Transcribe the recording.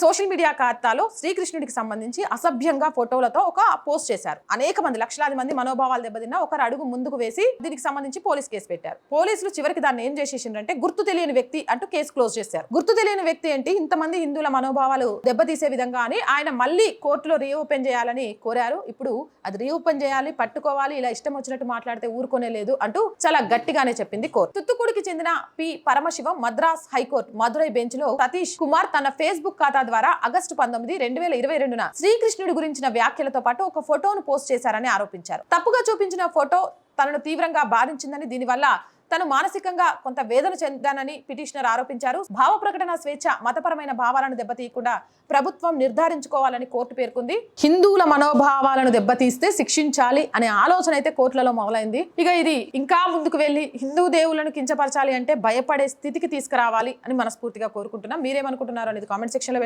Social media ఖాతాలో శ్రీకృష్ణుడికి సంబంధించి అసభ్యంగా ఫోటోలతో ఒక పోస్ట్ చేశారు. అనేక మంది లక్షలాది మంది మనోభావాలు దెబ్బతిన్న ఒకరు అడుగు ముందుకు వేసి దీనికి సంబంధించి పోలీస్ కేసు పెట్టారు. పోలీసులు చివరికి దాన్ని ఏం చేసేసిండ్రంటే గుర్తు తెలియని వ్యక్తి అంటూ కేసు క్లోజ్ చేశారు. గుర్తు తెలియని వ్యక్తి ఏంటి? ఇంతమంది హిందువుల మనోభావాలు దెబ్బతీసే విధంగా అని ఆయన మళ్ళీ కోర్టులో రీఓపెన్ చేయాలని కోరారు. ఇప్పుడు అది రీఓపెన్ చేయాలి పట్టుకోవాలి ఇలా ఇష్టం వచ్చినట్టు మాట్లాడితే ఊరుకోనే లేదు అంటూ చాలా గట్టిగానే చెప్పింది కోర్టు. తుత్తుకుడికి చెందిన P. Paramasivam Madras high court Madurai బెంచ్లో సతీష్ కుమార్ తన ఫేస్బుక్ ఖాతా ద్వారా ఆగస్టు పంతొమ్మిది రెండు వేల ఇరవై రెండున శ్రీకృష్ణుడి గురించిన వ్యాఖ్యలతో పాటు ఒక ఫోటోను పోస్ట్ చేశారని ఆరోపించారు. తప్పుగా చూపించిన ఫోటో తనను తీవ్రంగా బాధించిందని దీనివల్ల తను మానసికంగా కొంత వేదన చెందానని పిటిషనర్ ఆరోపించారు. భావ ప్రకటన స్వేచ్ఛ మతపరమైన భావాలను దెబ్బతీయకుండా ప్రభుత్వం నిర్ధారించుకోవాలని కోర్టు పేర్కొంది. హిందువుల మనోభావాలను దెబ్బతీస్తే శిక్షించాలి అనే ఆలోచన అయితే కోర్టులలో మొదలైంది. ఇక ఇది ఇంకా ముందుకు వెళ్ళి హిందూ దేవులను కించపరచాలి అంటే భయపడే స్థితికి తీసుకురావాలి అని మనస్ఫూర్తిగా కోరుకుంటున్నాం. మీరేమనుకుంటున్నారు అనేది కామెంట్ సెక్షన్లో